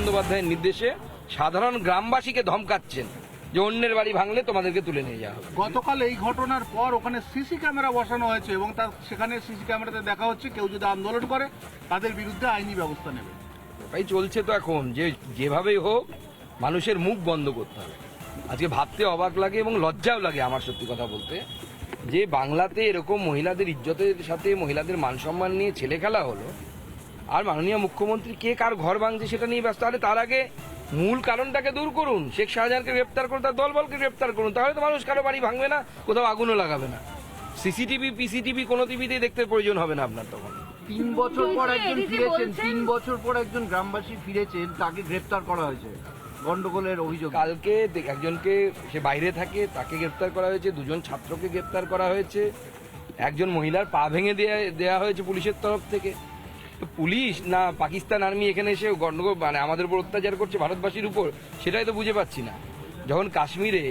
বন্দ্যোপাধ্যায়ের নির্দেশে সাধারণ গ্রামবাসীকে ধমকাচ্ছেন যে অন্যের বাড়ি ভাঙলে তোমাদেরকে তুলে নিয়ে যাওয়া হবে। গতকাল এই ঘটনার পর ওখানে সিসি ক্যামেরা বসানো হয়েছে এবং তার সেখানে সিসি ক্যামেরাতে দেখা হচ্ছে কেউ যদি আন্দোলন করে তাদের বিরুদ্ধে আইনি ব্যবস্থা নেবে। তাই চলছে তো এখন যে যেভাবেই হোক মানুষের মুখ বন্ধ করতে হবে। আজকে ভাবতে অবাক লাগে এবং লজ্জাও লাগে আমার সত্যি কথা বলতে যে বাংলাতে এরকম মহিলাদের ইজ্জতের সাথে মহিলাদের মান সম্মান নিয়ে ছেলে খেলা হলো আর মাননীয় মুখ্যমন্ত্রী কে কার ঘর ভাঙছে সেটা নিয়ে ব্যস্ত? আরে তার আগে মূল কারণটাকে দূর করুন। শেখ শাহজাহানকে গ্রেপ্তার করুন তার দলবলকে গ্রেপ্তার করুন। তাহলে তো মানুষ কারও বাড়ি ভাঙবে না কোথাও আগুনও লাগাবে না। সিসিটিভি পিসিটিভি কোনো টিভিতেই দেখতে প্রয়োজন হবে না আপনার তখন। তিন বছর পর একজন ফিরেছেন তিন বছর পর একজন গ্রামবাসী ফিরেছেন তাকে গ্রেপ্তার করা হয়েছে। গন্ডগোলের অভিযোগ। কালকে একজনকে সে বাইরে থাকে তাকে গ্রেপ্তার করা হয়েছে দুজন ছাত্রকে গ্রেপ্তার করা হয়েছে একজন মহিলার পা ভেঙে দেয়া দেওয়া হয়েছে পুলিশের তরফ থেকে। তো পুলিশ না পাকিস্তান আর্মি এখানে এসে গণ্ডগোল মানে আমাদের উপর অত্যাচার করছে ভারতবাসীর উপর, সেটাই তো বুঝে পাচ্ছি না। যখন কাশ্মীরে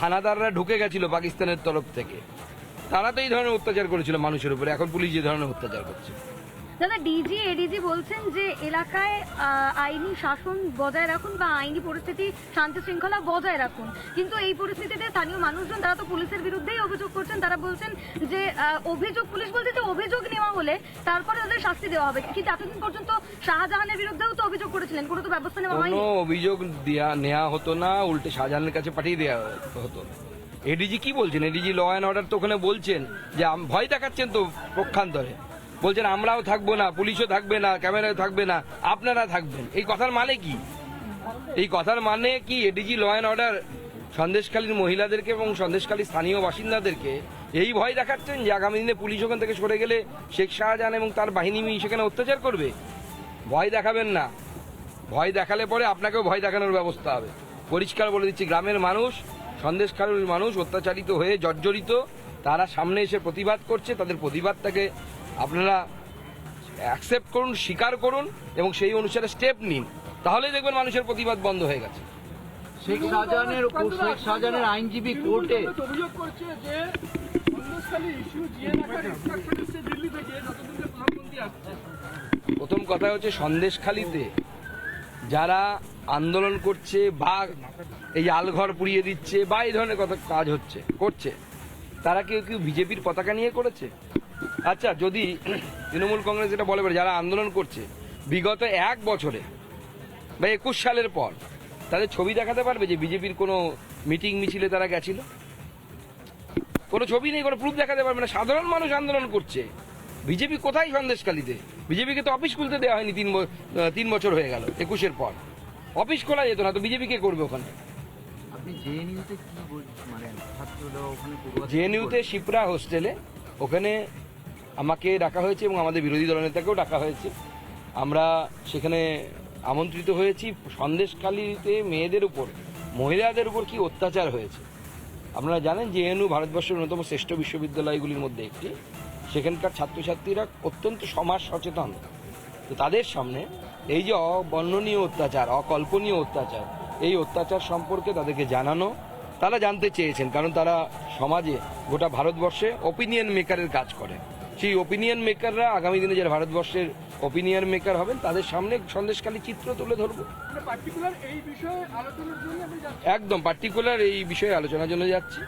হানাদাররা ঢুকে গেছিল পাকিস্তানের তরফ থেকে, তারা তো এই ধরনের অত্যাচার করেছিল মানুষের উপরে, এখন পুলিশ যে ধরনের অত্যাচার করছে। দাদা ডিজি এডিজি বলছেন যে এলাকায় আইনি শাসন বজায় রাখুন বা আইনি পরিস্থিতি শান্তি শৃঙ্খলা বজায় রাখুন। কিন্তু এই পরিস্থিতিতে স্থানীয় মানুষজন, তারা তো পুলিশের বিরুদ্ধেই অভিযোগ করছেন, তারা বলছেন যে অভিযোগ, পুলিশ বলছে যে অভিযোগ নেওয়া হলে তারপরে তাদের শাস্তি দেওয়া হবে। কিন্তু এতদিন পর্যন্ত শাহজাহানের বিরুদ্ধেও তো অভিযোগ করেছিলেন, কোনো তো ব্যবস্থা নেওয়া হয়নি। অভিযোগ দেয়া, নেওয়া হতো না, উল্টে শাহজাহানের কাছে পাঠিয়ে দেওয়া হতো। এডিজি কি বলছেন? এডিজি ল অ্যান্ড অর্ডার তো ওখানে বলছেন যে ভয় দেখাচ্ছেন তো পক্ষান্তরে। বলছেন, আমরাও থাকব না, পুলিশও থাকবে না ক্যামেরাও থাকবে না, আপনারা থাকবেন। এই কথার মানে কি? এই কথার মানে কি? এডিজি ল অ্যান্ড অর্ডার সন্দেশখালীর মহিলাদেরকে এবং সন্দেশখালীর স্থানীয় বাসিন্দাদেরকে এই ভয় দেখাচ্ছেন যে আগামী দিনে পুলিশ ওখান থেকে সরে গেলে শেখ শাহজাহান এবং তার বাহিনী সেখানে অত্যাচার করবে? ভয় দেখাবেন না। ভয় দেখালে পরে আপনাকেও ভয় দেখানোর ব্যবস্থা হবে। পরিষ্কার বলে দিচ্ছি, গ্রামের মানুষ, সন্দেশখালীর মানুষ অত্যাচারিত হয়ে জর্জরিত, তারা সামনে এসে প্রতিবাদ করছে, তাদের প্রতিবাদটাকে আপনারা অ্যাকসেপ্ট করুন স্বীকার করুন এবং সেই অনুসারে স্টেপ নিন। তাহলে দেখবেন মানুষের প্রতিবাদ বন্ধ হয়ে গেছে। শেখ শাহজাহানের শেখ শাহজাহানের আইনজীবী কোর্টে অভিযোগ করছে যে সন্দেশখালী ইস্যু জিএ রাখার ইনস্ট্রাকশন এসছে দিল্লি থেকে যতদিন না প্রধানমন্ত্রী আসছে। প্রথম কথা হচ্ছে সন্দেশখালিতে যারা আন্দোলন করছে বা এই আলঘর পুড়িয়ে দিচ্ছে বা এই ধরনের কথা কাজ হচ্ছে করছে। তারা কেউ কেউ বিজেপির পতাকা নিয়ে করেছে? আচ্ছা যদি তৃণমূল কংগ্রেস এটা বলে যারা আন্দোলন করছে, বিগত এক বছরে বা একুশ সালের পর, তাদের ছবি দেখাতে পারবে যে বিজেপির কোনো মিটিং মিছিলে তারা গেছিল? কোনো ছবি নেই, কোনো প্রুফ দেখাতে পারবে না। সাধারণ মানুষ আন্দোলন করছে। বিজেপি কোথায় সন্দেশকালীতে বিজেপিকে তো অফিস খুলতে দেওয়া হয়নি তিন তিন বছর হয়ে গেল, একুশের পর। অফিস খোলা যেত না, তো বিজেপি কে করবে ওখানে? জেএনইউতে মানে শিপ্রা হোস্টেলে। ওখানে আমাকে ডাকা হয়েছে এবং আমাদের বিরোধী দলনেতাকেও ডাকা হয়েছে। আমরা সেখানে আমন্ত্রিত হয়েছি। সন্দেশখালীতে মেয়েদের উপর মহিলাদের উপর কি অত্যাচার হয়েছে? আপনারা জানেন জেএনইউ ভারতবর্ষের অন্যতম শ্রেষ্ঠ বিশ্ববিদ্যালয়গুলির মধ্যে একটি। সেখানকার ছাত্রছাত্রীরা অত্যন্ত সমাজ সচেতন। তো তাদের সামনে এই যে অবর্ণনীয় অত্যাচার অকল্পনীয় অত্যাচার এই অত্যাচার সম্পর্কে তাদেরকে জানানো তারা জানতে চেয়েছেন কারণ তারা সমাজে গোটা ভারতবর্ষে ওপিনিয়ন মেকারের কাজ করে। সেই ওপিনিয়ন মেকাররা আগামী দিনে যারা ভারতবর্ষের ওপিনিয়ন মেকার হবেন তাদের সামনে সন্দেশখালী চিত্র তুলে ধরবো। মানে পার্টিকুলার এই বিষয়ে আলোচনার জন্য আপনি যাচ্ছেন? একদম পার্টিকুলার এই বিষয়ে আলোচনার জন্য যাচ্ছি।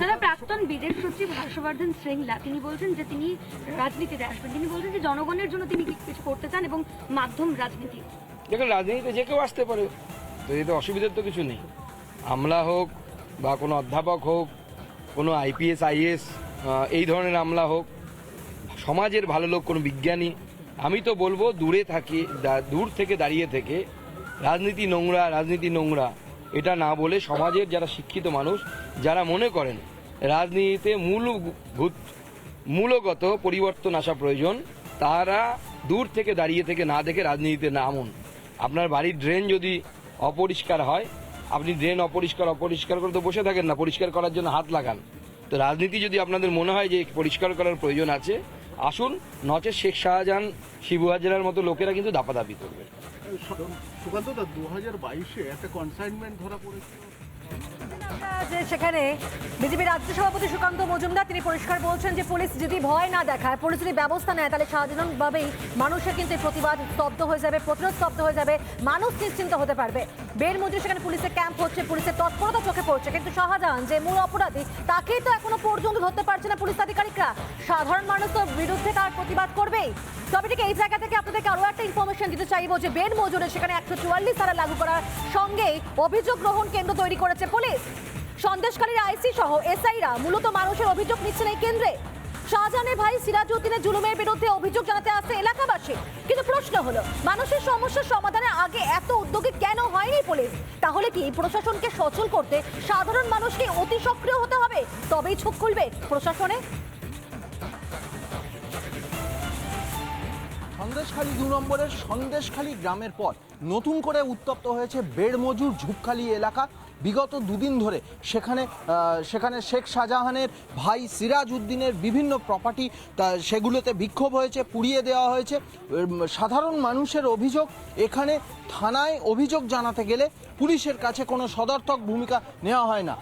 দাদা প্রাক্তন বিদেশ সচিব হর্ষবর্ধন শ্রিংলা তিনি বলছেন যে তিনি রাজনীতিতে আসবেন। তিনি বলছেন যে জনগণের জন্য তিনি কিছু করতে চান এবং মাধ্যম রাজনীতি। দেখুন রাজনীতিতে যে কেউ আসতে পারে। তো এতে অসুবিধার তো কিছু নেই। আমলা হোক বা কোনো অধ্যাপক হোক, কোনো আইপিএস আইএস এই ধরনের আমলা হোক, সমাজের ভালো লোক, কোনো বিজ্ঞানী, আমি তো বলব দূরে থাকি দূর থেকে দাঁড়িয়ে থেকে রাজনীতি নোংরা রাজনীতি নোংরা, এটা না বলে সমাজের যারা শিক্ষিত মানুষ, যারা মনে করেন রাজনীতিতে মূলভূত মূলগত পরিবর্তন আসা প্রয়োজন, তারা দূর থেকে দাঁড়িয়ে থেকে না দেখে রাজনীতিতে নামুন। আপনার বাড়ির ড্রেন যদি অপরিষ্কার হয়। আপনি ড্রেন অপরিষ্কার অপরিষ্কার করে তো বসে থাকেন না, পরিষ্কার করার জন্য হাত লাগান। তো রাজনীতি যদি আপনাদের মনে হয় যে পরিষ্কার করার প্রয়োজন আছে, আসুন নচে শেখ শাহজাহান, শিবু হাজারার মতো লোকেরা কিন্তু দাপাদাপি করবে। সুকান্ত দা দু হাজার বাইশে একটা কনসাইনমেন্ট ধরা একটা যে সেখানে বিজেপি রাজ্য সভাপতি সুকান্ত মজুমদার, তিনি পরিষ্কার বলছেন যে পুলিশ যদি ভয় না দেখায়, পুলিশ যদি ব্যবস্থা নেয়, তাহলে সাধারণভাবেই মানুষের কিন্তু প্রতিবাদ স্তব্ধ হয়ে যাবে, প্রতিরোধ স্তব্ধ হয়ে যাবে, মানুষ নিশ্চিন্ত হতে পারবে। বের মজুর সেখানে পুলিশের ক্যাম্প হচ্ছে, পুলিশের তৎপরতা চোখে পড়ছে। কিন্তু শাহজাহান, যে মূল অপরাধী, তাকেই তো এখনও পর্যন্ত ধরতে পারছে না পুলিশ আধিকারিকরা। সাধারণ মানুষ তো বিরুদ্ধে তার প্রতিবাদ করবেই। তবে ঠিক এই জায়গা থেকে আপনাদেরকে আরও একটা ইনফরমেশন দিতে চাইব যে বের মজুরে সেখানে একশো চুয়াল্লিশ ধারা লাগু করার সঙ্গেই অভিযোগ গ্রহণ কেন্দ্র তৈরি করেছে পুলিশ। সন্দেশকারীর আইসি সহ এসআইরা মূলত মানুষের অভিযোগ নিচ্ছেন এই কেন্দ্রে। শাহজাহানের ভাই সিরাজউদ্দিনের জুলুমের বিরুদ্ধে অভিযোগ জানাতে আসছে এলাকাবাসী। প্রশ্ন হলো, মানুষের সমস্যার সমাধানের আগে এত উদ্যোগী কেন হয়নি পুলিশ? তাহলে কি প্রশাসনকে সচল করতে সাধারণ মানুষকে অতি সক্রিয় হতে হবে? তবেই চোখ খুলবে প্রশাসনে। সন্দেশখালী দু নম্বরের সন্দেশখালী গ্রামের পর নতুন করে উত্তপ্ত হয়েছে বেড়মজুর ঝুপখালি এলাকা। বিগত দুদিন ধরে সেখানে সেখানে শেখ শাহজাহানের ভাই সিরাজ উদ্দিনের বিভিন্ন প্রপার্টি সেগুলোতে বিক্ষোভ হয়েছে, পুড়িয়ে দেওয়া হয়েছে। সাধারণ মানুষের অভিযোগ, এখানে থানায় অভিযোগ জানাতে গেলে পুলিশের কাছে কোনো সদর্থক ভূমিকা নেওয়া হয় না।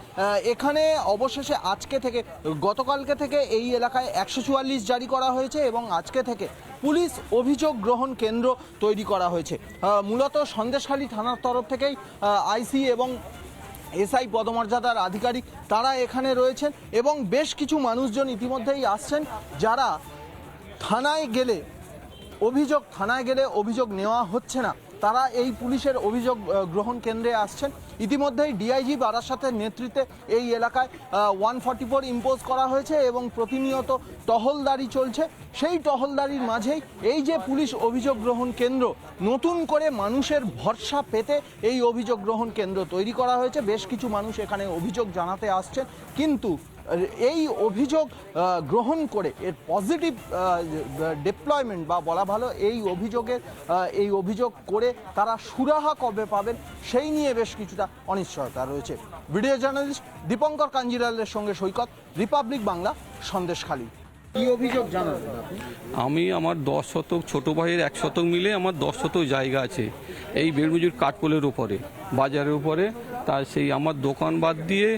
এখানে অবশেষে আজকে থেকে, গতকালকে থেকে এই এলাকায় একশো চুয়াল্লিশ জারি করা হয়েছে এবং আজকে থেকে পুলিশ অভিযোগ গ্রহণ কেন্দ্র তৈরি করা হয়েছে। মূলত সন্দেশখালী থানার তরফ থেকেই আইসি এবং এসআই পদমর্যাদার আধিকারিক তারা এখানে রয়েছেন এবং বেশ কিছু মানুষজন ইতিমধ্যেই আসছেন যারা থানায় গেলে, অভিযোগ, থানায় গেলে অভিযোগ নেওয়া হচ্ছে না। তারা এই পুলিশের অভিযোগ গ্রহণ কেন্দ্রে আসছেন। ইতিমধ্যেই ডিআইজি বারাসাতের নেতৃত্বে এই এলাকায় ওয়ান ফর্টি ফোর ইম্পোজ করা হয়েছে এবং প্রতিনিয়ত টহলদারি চলছে। সেই টহলদারির মাঝেই এই যে পুলিশ অভিযোগ গ্রহণ কেন্দ্র, নতুন করে মানুষের ভরসা পেতে এই অভিযোগ গ্রহণ কেন্দ্র তৈরি করা হয়েছে। বেশ কিছু মানুষ এখানে অভিযোগ জানাতে আসছেন। কিন্তু এই অভিযোগ গ্রহণ করে এর পজিটিভ ডিপ্লয়মেন্ট বা বলা ভালো এই অভিযোগের এই অভিযোগ করে তারা সুরাহা কবে পাবেন সেই নিয়ে বেশ কিছুটা অনিশ্চয়তা রয়েছে। ভিডিও জার্নালিস্ট দীপঙ্কর কাঞ্জিলালের সঙ্গে সৈকত রিপাবলিক বাংলা সন্দেশখালী। আমি আমার দশ শতক ছোট ভাইয়ের এক শতক মিলে আমার দশ শতক জায়গা আছে এই বেড়মুজুর কাঠপোলের উপরে বাজারের উপরে। তার সেই আমার দোকান বাদ দিয়ে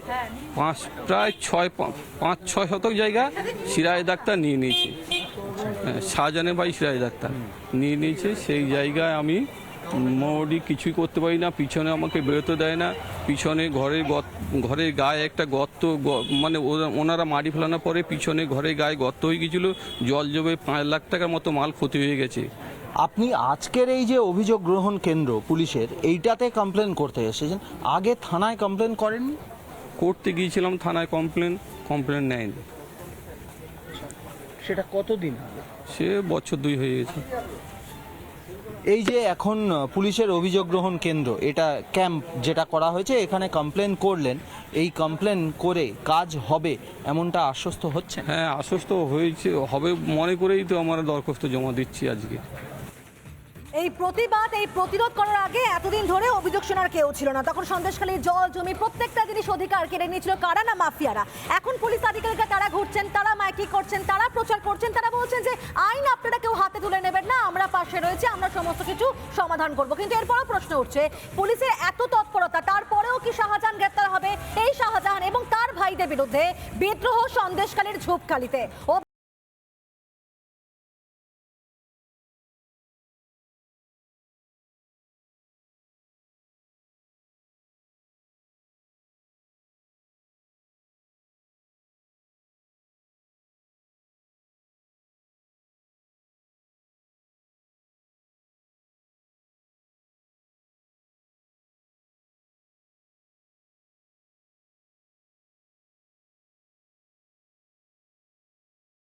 পাঁচ প্রায় ছয় পাঁচ ছয় শতক জায়গা সিরাজ ডাক্তার নিয়ে নিয়েছে। হ্যাঁ, শাহজাহানের ভাই সিরাজ ডাক্তার নিয়ে নিয়েছে। সেই জায়গায় আমি মোটামুটি কিছুই করতে পারি না পিছনে আমাকে বেরোতে দেয় না পিছনে ঘরের গত- ঘরের গায়ে একটা গর্ত গ- মানে ওরা- ওনারা মাটি ফেলানোর পরে পিছনে ঘরের গায়ে গর্ত হয়ে গেছিল জল জমে পাঁচ লাখ টাকার মতো মাল ক্ষতি হয়ে গেছে। আপনি আজকের এই যে অভিযোগ গ্রহণ কেন্দ্র পুলিশের এইটাতে কমপ্লেন করতে এসেছেন। আগে থানায় কমপ্লেন করেননি? করতে গিয়েছিলাম থানায় কমপ্লেন কমপ্লেন নেয়নি। সেটা কতদিন সে বছর দুই হয়ে গেছে। এই যে এখন পুলিশের অভিযোগ গ্রহণ কেন্দ্র, এটা ক্যাম্প যেটা করা হয়েছে, এখানে কমপ্লেন করলেন। এই কমপ্লেন করে কাজ হবে, এমনটা আশ্বস্ত হচ্ছে? হ্যাঁ আশ্বস্ত হয়েছে, হবে মনে করেই তো আমরা দরখাস্ত জমা দিচ্ছি আজকে। এই প্রতিবাদ, এই প্রতিরোধ করার আগে এতদিন ধরে অভিযোগ শোনার কেউ ছিল না। তখন সন্দেশখালী জল, জমি প্রত্যেকটা জিনিস অধিকার কেড়ে নিয়েছিল। কারা না মাফিয়ারা? এখন পুলিশ আধিকারিকরা তারা ঘুরছেন, তারা মাইকি করছেন, তারা প্রচার করছেন, তারা বলছেন যে আইন আপনারা কেউ হাতে তুলে নেবেন না, আমরা পাশে রয়েছে, আমরা সমস্ত কিছু সমাধান করব। কিন্তু এরপরও প্রশ্ন উঠছে, পুলিশের এত তৎপরতা, তারপরেও কি শাহজাহান গ্রেপ্তার হবে? এই শাহজাহান এবং তার ভাইদের বিরুদ্ধে বিদ্রোহ সন্দেশকালীর ঝোপখালিতে।